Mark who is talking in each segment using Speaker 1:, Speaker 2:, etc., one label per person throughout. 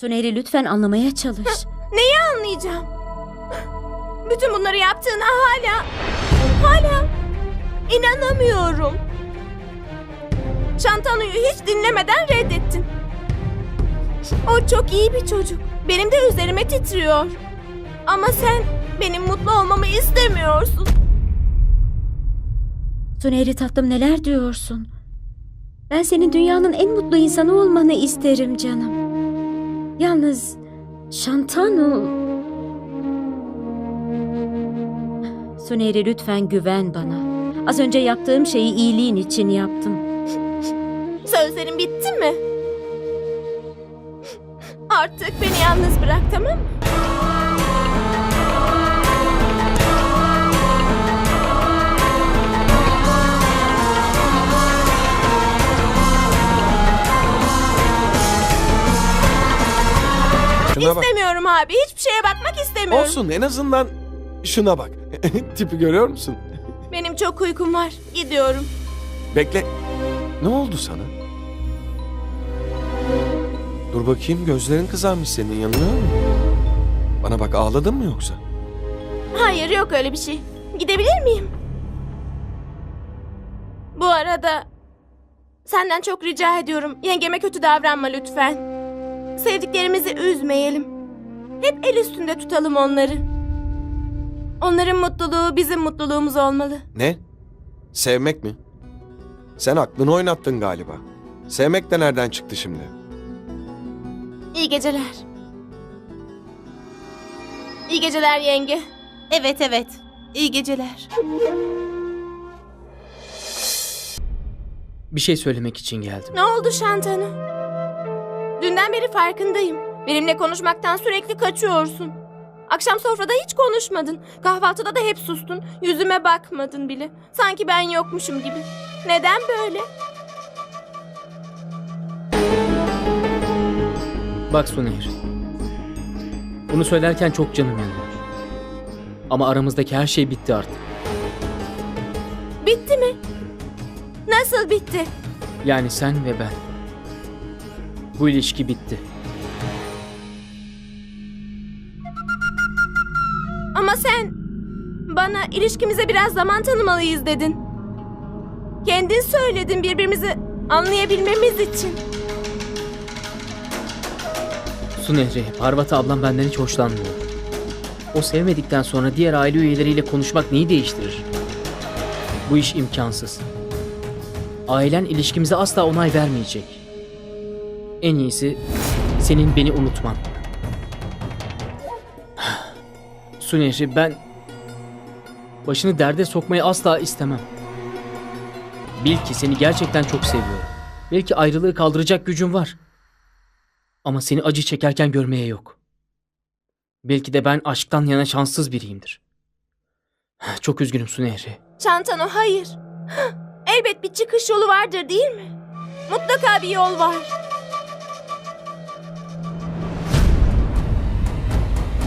Speaker 1: Suneri lütfen anlamaya çalış.
Speaker 2: Neyi anlayacağım? Bütün bunları yaptığına hala... Hala... inanamıyorum. Şantanu'yu hiç dinlemeden reddettin. O çok iyi bir çocuk. Benim de üzerime titriyor. Ama sen benim mutlu olmamı istemiyorsun.
Speaker 1: Suneri tatlım neler diyorsun? Ben senin dünyanın en mutlu insanı olmanı isterim canım. Yalnız Şantanu... Suneri lütfen güven bana. Az önce yaptığım şeyi iyiliğin için yaptım.
Speaker 2: Sözlerin bitti mi? Artık beni yalnız bırak tamam mı?
Speaker 3: Şuna bak.
Speaker 2: İstemiyorum abi. Hiçbir şeye bakmak istemiyorum.
Speaker 3: Olsun en azından şuna bak. Tipi görüyor musun?
Speaker 2: Benim çok uykum var. Gidiyorum.
Speaker 3: Bekle. Ne oldu sana? Dur bakayım gözlerin kızarmış senin yanıyor mu? Bana bak ağladın mı yoksa?
Speaker 2: Hayır yok öyle bir şey. Gidebilir miyim? Bu arada senden çok rica ediyorum. Yengeme kötü davranma lütfen. Sevdiklerimizi üzmeyelim. Hep el üstünde tutalım onları. Onların mutluluğu bizim mutluluğumuz olmalı.
Speaker 3: Ne? Sevmek mi? Sen aklını oynattın galiba. Sevmek de nereden çıktı şimdi?
Speaker 2: İyi geceler. İyi geceler yenge.
Speaker 4: Evet evet. İyi geceler.
Speaker 5: Bir şey söylemek için geldim.
Speaker 2: Ne oldu Şantanu? Dünden beri farkındayım. Benimle konuşmaktan sürekli kaçıyorsun. Akşam sofrada hiç konuşmadın. Kahvaltıda da hep sustun. Yüzüme bakmadın bile. Sanki ben yokmuşum gibi. Neden böyle?
Speaker 5: Bak Sunehir. Bunu söylerken çok canım yanıyor. Ama aramızdaki her şey bitti artık.
Speaker 2: Bitti mi? Nasıl bitti?
Speaker 5: Yani sen ve ben. Bu ilişki bitti.
Speaker 2: Ama sen bana ilişkimize biraz zaman tanımalıyız dedin. Kendin söyledin birbirimizi anlayabilmemiz için.
Speaker 5: Sunehri, Parvati ablam benden hiç hoşlanmıyor. O sevmedikten sonra diğer aile üyeleriyle konuşmak neyi değiştirir? Bu iş imkansız. Ailen ilişkimize asla onay vermeyecek. En iyisi senin beni unutman. Sunehri ben başını derde sokmayı asla istemem. Bil ki seni gerçekten çok seviyorum. Belki ayrılığı kaldıracak gücüm var. Ama seni acı çekerken görmeye yok. Belki de ben aşktan yana şanssız biriyimdir. Çok üzgünüm Sunehri.
Speaker 2: Çantano hayır. Elbet bir çıkış yolu vardır değil mi? Mutlaka bir yol var.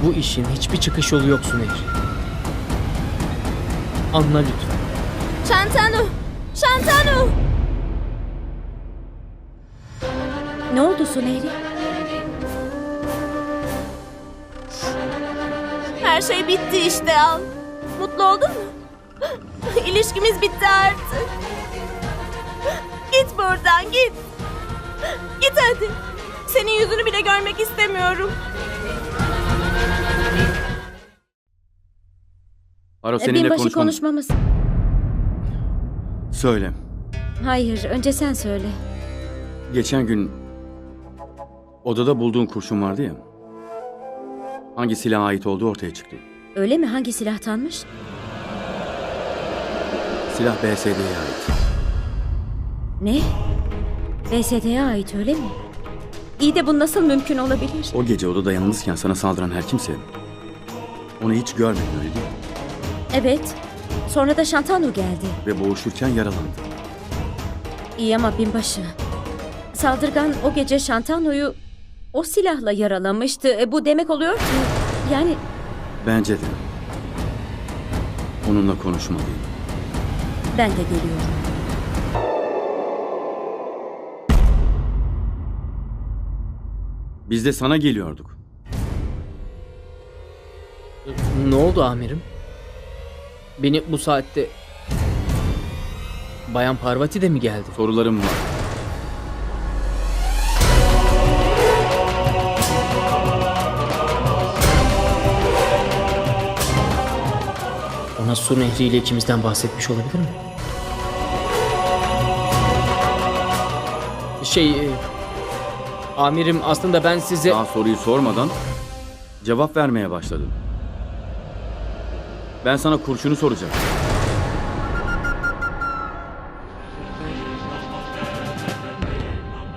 Speaker 5: Bu işin hiçbir çıkış yolu yok Sunehri. Anla lütfen.
Speaker 2: Şantanu! Şantanu!
Speaker 1: Ne oldu Suneri?
Speaker 2: Her şey bitti işte al. Mutlu oldun mu? İlişkimiz bitti artık. Git buradan git. Git hadi. Senin yüzünü bile görmek istemiyorum.
Speaker 6: Aro
Speaker 1: Ee,
Speaker 6: seninle
Speaker 1: Binbaşı
Speaker 6: konuşmam.
Speaker 1: konuşmamız.
Speaker 6: Söyle.
Speaker 1: Hayır, önce sen söyle.
Speaker 6: Geçen gün odada bulduğun kurşun vardı ya. Hangi silaha ait olduğu ortaya çıktı.
Speaker 1: Öyle mi? Hangi silahtanmış?
Speaker 6: Silah BSD'ye ait.
Speaker 1: Ne? BSD'ye ait öyle mi? İyi de bu nasıl mümkün olabilir?
Speaker 6: O gece odada yalnızken sana saldıran her kimse onu hiç görmedin öyle değil mi?
Speaker 1: Evet. Sonra da Şantanu geldi.
Speaker 6: Ve boğuşurken yaralandı.
Speaker 1: İyi ama binbaşı. Saldırgan o gece Şantanu'yu o silahla yaralamıştı. E, bu demek oluyor ki... Yani
Speaker 6: Bence de. Onunla konuşmalıyım.
Speaker 1: ben de geliyorum.
Speaker 6: Biz de sana geliyorduk.
Speaker 5: Ne oldu amirim? Beni bu saatte... Bayan Parvati de mi geldi?
Speaker 6: Sorularım var.
Speaker 5: Ona su nehriyle ikimizden bahsetmiş olabilir mi? Şey... e, Amirim aslında ben size...
Speaker 6: Daha soruyu sormadan cevap vermeye başladın. Ben sana kurşunu soracağım.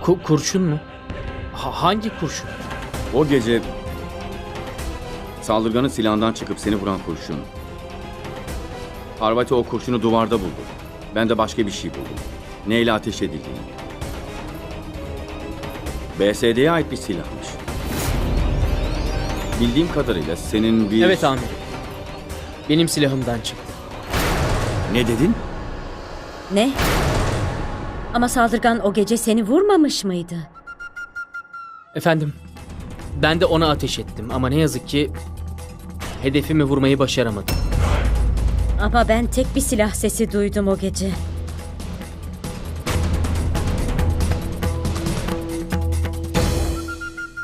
Speaker 5: Ku- kurşun mu? Ha- hangi kurşun?
Speaker 6: O gece saldırganın silahından çıkıp seni vuran kurşun. Parvati o kurşunu duvarda buldu. Ben de başka bir şey buldum. Neyle ateş edildiğini. BSD'ye ait bir silahmış. Bildiğim kadarıyla senin bir...
Speaker 5: Evet amirim. Benim silahımdan çıktı.
Speaker 6: Ne dedin?
Speaker 1: Ne? Ama saldırgan o gece seni vurmamış mıydı?
Speaker 5: Efendim, ben de ona ateş ettim ama ne yazık ki hedefimi vurmayı başaramadım.
Speaker 1: Ama ben tek bir silah sesi duydum o gece.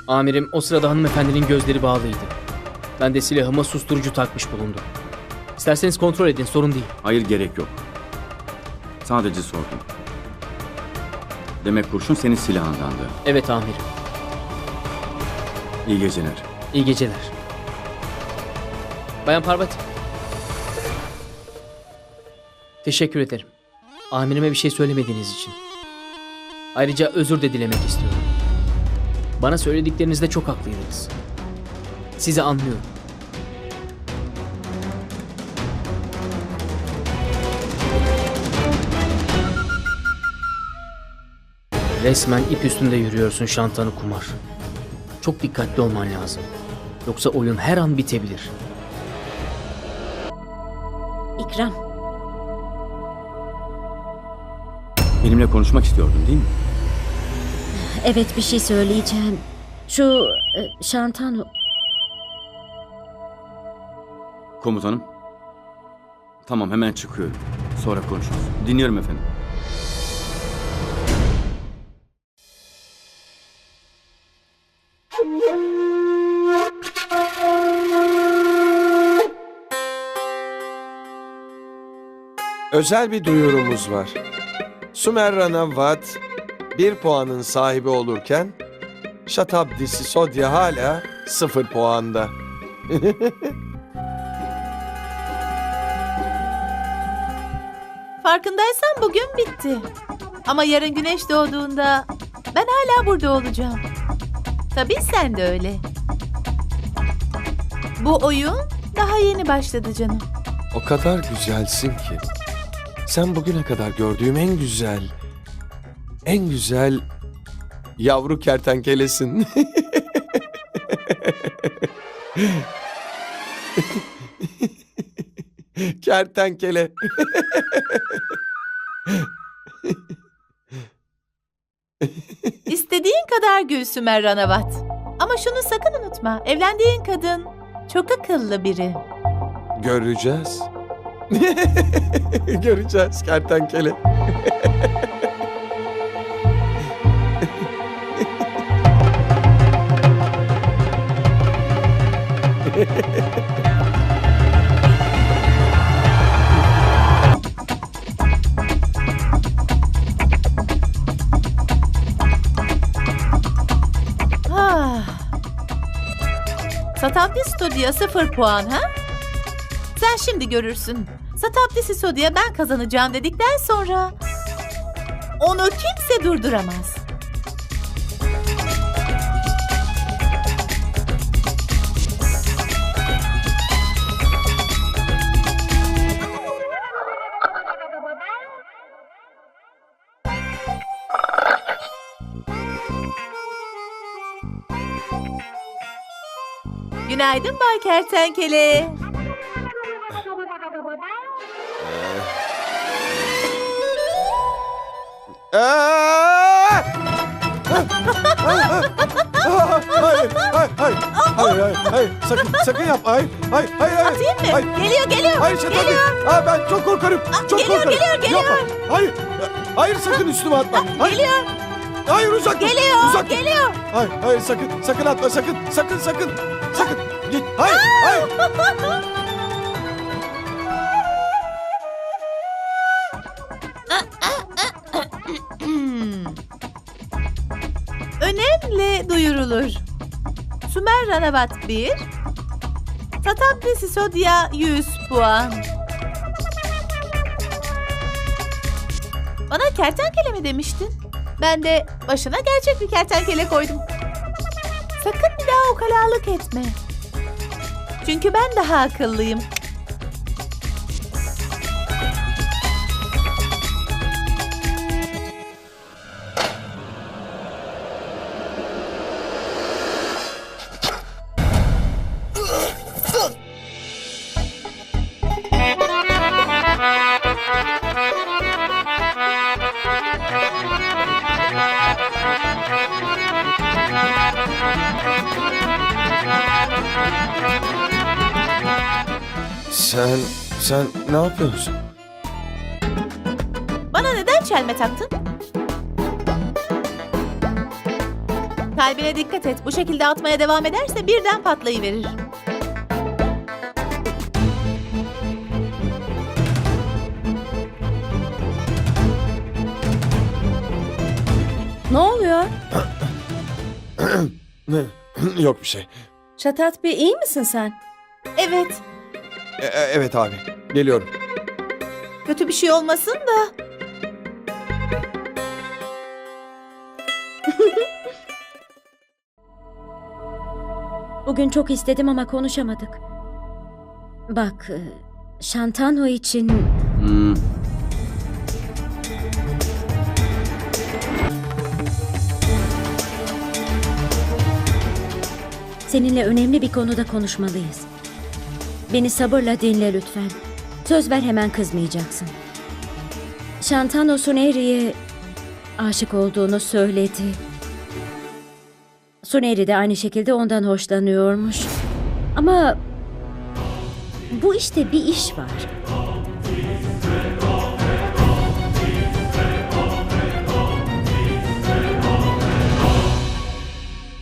Speaker 5: Amirim o sırada hanımefendinin gözleri bağlıydı. Ben de silahıma susturucu takmış bulundum. İsterseniz kontrol edin sorun değil.
Speaker 6: Hayır gerek yok. Sadece sordum. Demek kurşun senin silahındandı.
Speaker 5: Evet amirim.
Speaker 6: İyi geceler.
Speaker 5: İyi geceler. Bayan Parvati. Teşekkür ederim. Amirime bir şey söylemediğiniz için. Ayrıca özür de dilemek istiyorum. Bana söylediklerinizde çok haklıydınız. Sizi anlıyorum. Resmen ip üstünde yürüyorsun Şantanı Kumar. Çok dikkatli olman lazım. Yoksa oyun her an bitebilir.
Speaker 1: İkram,
Speaker 6: Benimle konuşmak istiyordun değil mi?
Speaker 1: evet bir şey söyleyeceğim. Şu e, Şantanu,
Speaker 6: Komutanım. Tamam hemen çıkıyorum. Sonra konuşuruz. Dinliyorum efendim.
Speaker 3: Özel bir duyurumuz var. Sumerrana Vat bir puanın sahibi olurken Şatabdi Sisodya hala sıfır puanda.
Speaker 4: Farkındaysan bugün bitti. Ama yarın güneş doğduğunda ben hala burada olacağım. Tabii sen de öyle. Bu oyun daha yeni başladı canım.
Speaker 3: O kadar güzelsin ki. Sen bugüne kadar gördüğüm en güzel, en güzel yavru kertenkelesin. Kertenkele.
Speaker 4: İstediğin kadar gül Sümer Ranavat. Ama şunu sakın unutma. Evlendiğin kadın çok akıllı biri.
Speaker 3: Göreceğiz. Göreceğiz kertenkele.
Speaker 4: Satabdi Stüdyo 0 puan ha? Sen şimdi görürsün. Satabdi Stüdyo ben kazanacağım dedikten sonra onu kimse durduramaz. Günaydın Bay Kertenkele.
Speaker 3: Aa! Aa, hayır, hayır, hayır, hayır, hayır, hayır, sakın, sakın yapma, hayır, hayır, hayır, hayır.
Speaker 4: Atayım mı?
Speaker 3: Hayır,
Speaker 4: Geliyor geliyor.
Speaker 3: hayır Şatabi, Aa, ben çok korkarım, çok
Speaker 4: geliyor,
Speaker 3: korkarım.
Speaker 4: geliyor, geliyor.
Speaker 3: Yapma, hayır, hayır sakın üstüme atma. Hayır.
Speaker 4: Geliyor.
Speaker 3: Hayır uzak dur,
Speaker 4: Geliyor.
Speaker 3: uzak dur.
Speaker 4: Geliyor.
Speaker 3: Hayır, hayır sakın, sakın atma, sakın, sakın, sakın, sakın. Hayır, hayır.
Speaker 4: Önemli duyurulur. Sümer Ranavat 1, Satabdi Sisodia 100 puan. Bana kertenkele mi demiştin? Ben de başına gerçek bir kertenkele koydum. Sakın bir daha ukalalık etme. Çünkü ben daha akıllıyım.
Speaker 3: Sen, sen ne yapıyorsun?
Speaker 4: Bana neden çelme taktın? Kalbine dikkat et. Bu şekilde atmaya devam ederse birden patlayıverir.
Speaker 1: Ne oluyor?
Speaker 3: Yok bir şey.
Speaker 1: Şatat Bey iyi misin sen?
Speaker 4: Evet,
Speaker 3: E- e- evet abi, geliyorum.
Speaker 4: kötü bir şey olmasın da.
Speaker 1: Bugün çok istedim ama konuşamadık. Bak, e, Şantano için
Speaker 6: Hmm.
Speaker 1: seninle önemli bir konuda konuşmalıyız. Beni sabırla dinle lütfen. Söz ver hemen kızmayacaksın. Şantano Suneri'ye aşık olduğunu söyledi. Suneri de aynı şekilde ondan hoşlanıyormuş. Ama bu işte bir iş var.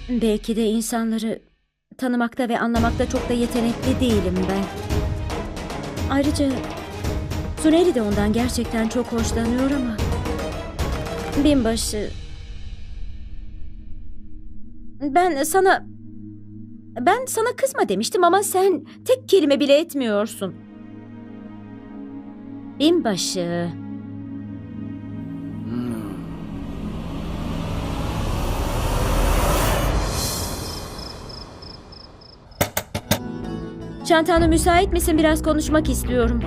Speaker 1: Belki de insanları tanımakta ve anlamakta çok da yetenekli değilim ben. Ayrıca Suneri de ondan gerçekten çok hoşlanıyor ama binbaşı ben sana ben sana kızma demiştim ama sen tek kelime bile etmiyorsun. Binbaşı. Şantano müsait misin? Biraz konuşmak istiyorum.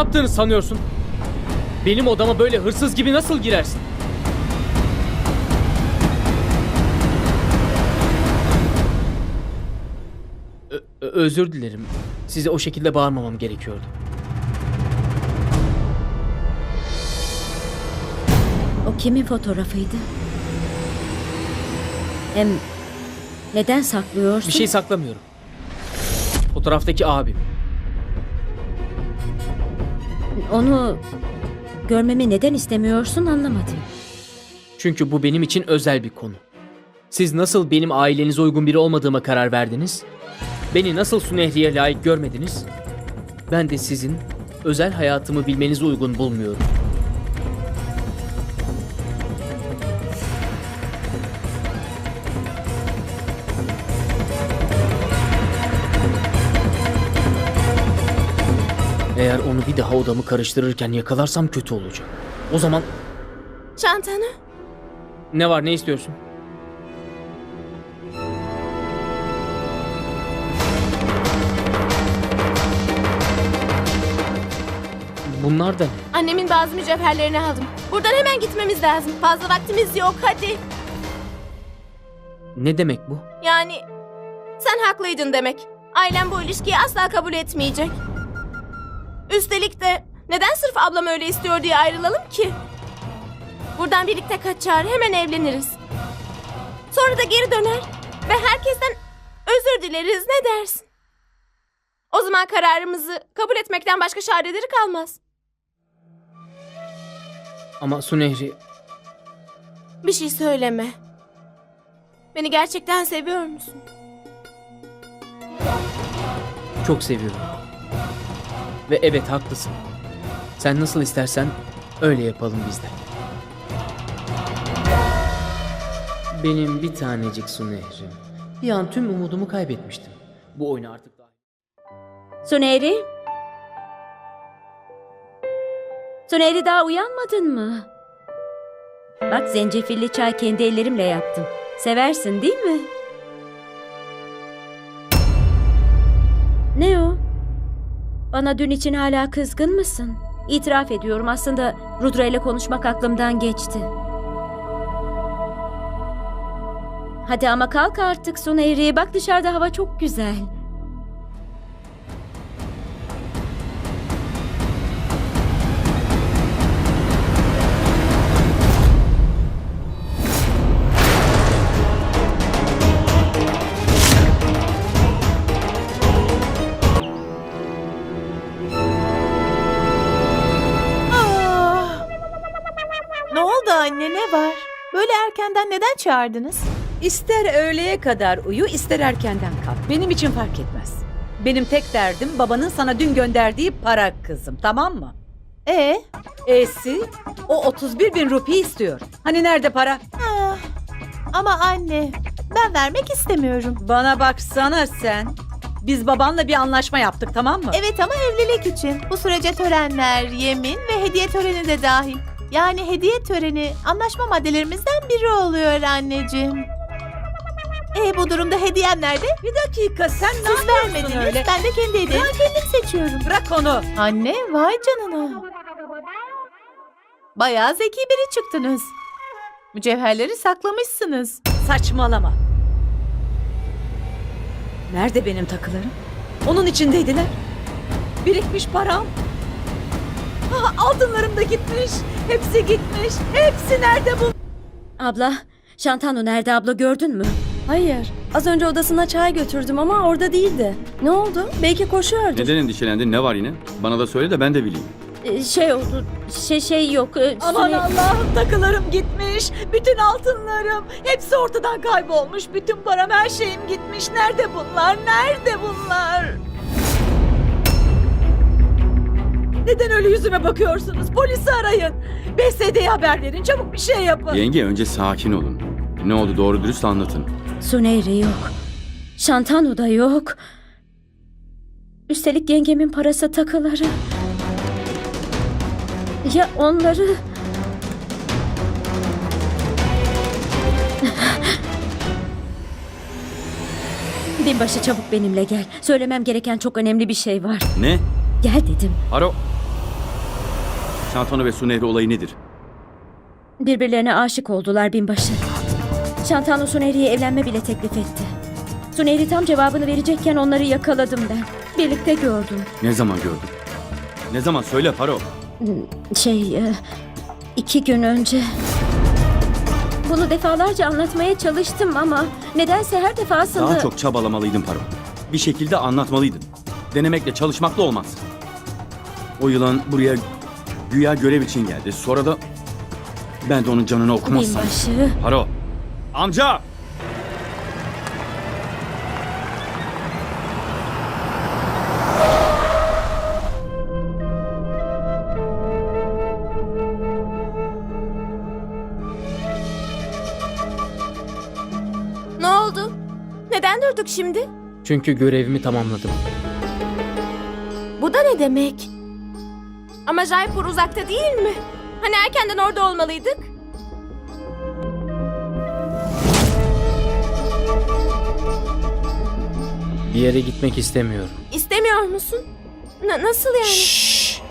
Speaker 5: Yaptığını sanıyorsun? Benim odama böyle hırsız gibi nasıl girersin? Ö- özür dilerim. Size o şekilde bağırmamam gerekiyordu.
Speaker 1: O kimin fotoğrafıydı? Hem neden saklıyorsun?
Speaker 5: Bir şey saklamıyorum. Fotoğraftaki abim.
Speaker 1: Onu görmemi neden istemiyorsun anlamadım.
Speaker 5: Çünkü bu benim için özel bir konu. Siz nasıl benim ailenize uygun biri olmadığıma karar verdiniz? Beni nasıl Sunehri'ye layık görmediniz? Ben de sizin özel hayatımı bilmenizi uygun bulmuyorum. Eğer onu bir daha odamı karıştırırken yakalarsam kötü olacak. O zaman
Speaker 2: Şantana.
Speaker 5: Ne var ne istiyorsun? Bunlar da ne?
Speaker 2: Annemin bazı mücevherlerini aldım. Buradan hemen gitmemiz lazım. Fazla vaktimiz yok hadi.
Speaker 5: Ne demek bu?
Speaker 2: Yani sen haklıydın demek. Ailem bu ilişkiyi asla kabul etmeyecek. Üstelik de neden sırf ablam öyle istiyor diye ayrılalım ki? Buradan birlikte kaçar, hemen evleniriz. Sonra da geri döner ve herkesten özür dileriz ne dersin? O zaman kararımızı kabul etmekten başka çareleri kalmaz.
Speaker 5: Ama Su Nehri
Speaker 2: Bir şey söyleme. Beni gerçekten seviyor musun?
Speaker 5: çok seviyorum. Ve evet haklısın. Sen nasıl istersen öyle yapalım biz de. Benim bir tanecik Su Nehri. Bir an tüm umudumu kaybetmiştim. Bu oyunu artık daha...
Speaker 1: Suneri? Suneri daha uyanmadın mı? Bak zencefilli çay kendi ellerimle yaptım. Seversin değil mi? Bana dün için hala kızgın mısın? İtiraf ediyorum aslında Rudra ile konuşmak aklımdan geçti. Hadi ama kalk artık Suneri. Bak dışarıda hava çok güzel.
Speaker 4: Anne ne var? Böyle erkenden neden çağırdınız?
Speaker 7: İster öğleye kadar uyu, ister erkenden kalk. Benim için fark etmez. Benim tek derdim babanın sana dün gönderdiği para kızım, tamam mı?
Speaker 4: E
Speaker 7: E'si o 31 bin rupi istiyor. Hani nerede para?
Speaker 4: ah, ama anne ben vermek istemiyorum.
Speaker 7: Bana baksana sen. Biz babanla bir anlaşma yaptık tamam mı?
Speaker 4: Evet ama evlilik için. Bu sürece törenler, yemin ve hediye töreni de dahil. Yani hediye töreni anlaşma maddelerimizden biri oluyor anneciğim. E bu durumda hediyem nerede?
Speaker 7: Bir dakika sen ne
Speaker 4: Siz
Speaker 7: yapıyorsun
Speaker 4: vermediniz.
Speaker 7: öyle?
Speaker 4: Ben de kendi hediyemi kendim seçiyorum.
Speaker 7: Bırak onu.
Speaker 4: Anne vay canına. Bayağı zeki biri çıktınız. Mücevherleri saklamışsınız.
Speaker 7: Saçmalama. Nerede benim takılarım? Onun içindeydiler. Birikmiş param. Altınlarım da gitmiş. Hepsi gitmiş. Hepsi nerede bu?
Speaker 1: Abla, Şantano nerede abla gördün mü?
Speaker 8: Hayır. Az önce odasına çay götürdüm ama orada değildi. Ne oldu? Belki koşuyordu.
Speaker 6: Neden endişelendin? Ne var yine? Bana da söyle de ben de bileyim.
Speaker 1: Ee, Şey oldu, şey şey yok. Ee,
Speaker 7: Aman
Speaker 1: Sune-
Speaker 7: Allah'ım takılarım gitmiş. Bütün altınlarım. Hepsi ortadan kaybolmuş. Bütün param her şeyim gitmiş. Nerede bunlar? Nerede bunlar? Neden öyle yüzüme bakıyorsunuz? Polisi arayın. BSD'ye haber verin. Çabuk bir şey yapın.
Speaker 6: Yenge önce sakin olun. Ne oldu doğru dürüst anlatın.
Speaker 1: Suneyri yok. Şantano da yok. Üstelik yengemin parası takıları. Ya onları... Binbaşı çabuk benimle gel. Söylemem gereken çok önemli bir şey var.
Speaker 6: Ne?
Speaker 1: Gel dedim.
Speaker 6: Haro. Şantano ve Su Nehri olayı nedir?
Speaker 1: Birbirlerine aşık oldular binbaşı. Şantano Suneri'ye evlenme bile teklif etti. Suneri tam cevabını verecekken onları yakaladım ben. Birlikte gördüm.
Speaker 6: Ne zaman gördün? Ne zaman? Söyle Faro.
Speaker 1: Şey, e, iki gün önce... Bunu defalarca anlatmaya çalıştım ama nedense her defasında...
Speaker 6: Daha çok çabalamalıydın Faro. Bir şekilde anlatmalıydın. Denemekle çalışmakla olmaz. O yılan buraya güya görev için geldi. Sonra da ben de onun canını okumazsam.
Speaker 1: Binbaşı,
Speaker 6: Haro. Amca!
Speaker 2: Ne oldu? Neden durduk şimdi?
Speaker 5: Çünkü görevimi tamamladım.
Speaker 2: Bu da ne demek? Ama Jaipur uzakta değil mi? Hani erkenden orada olmalıydık?
Speaker 5: Bir yere gitmek istemiyorum.
Speaker 2: İstemiyor musun? Na- nasıl yani?
Speaker 5: Şşş.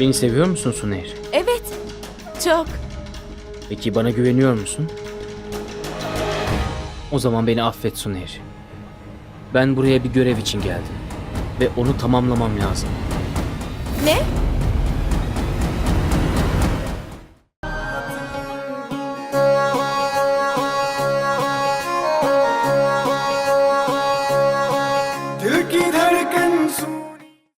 Speaker 5: Beni seviyor musun Sunehir?
Speaker 2: Evet. Çok.
Speaker 5: Peki bana güveniyor musun? O zaman beni affet Sunehir. Ben buraya bir görev için geldim. Ve onu tamamlamam lazım.
Speaker 2: Ne?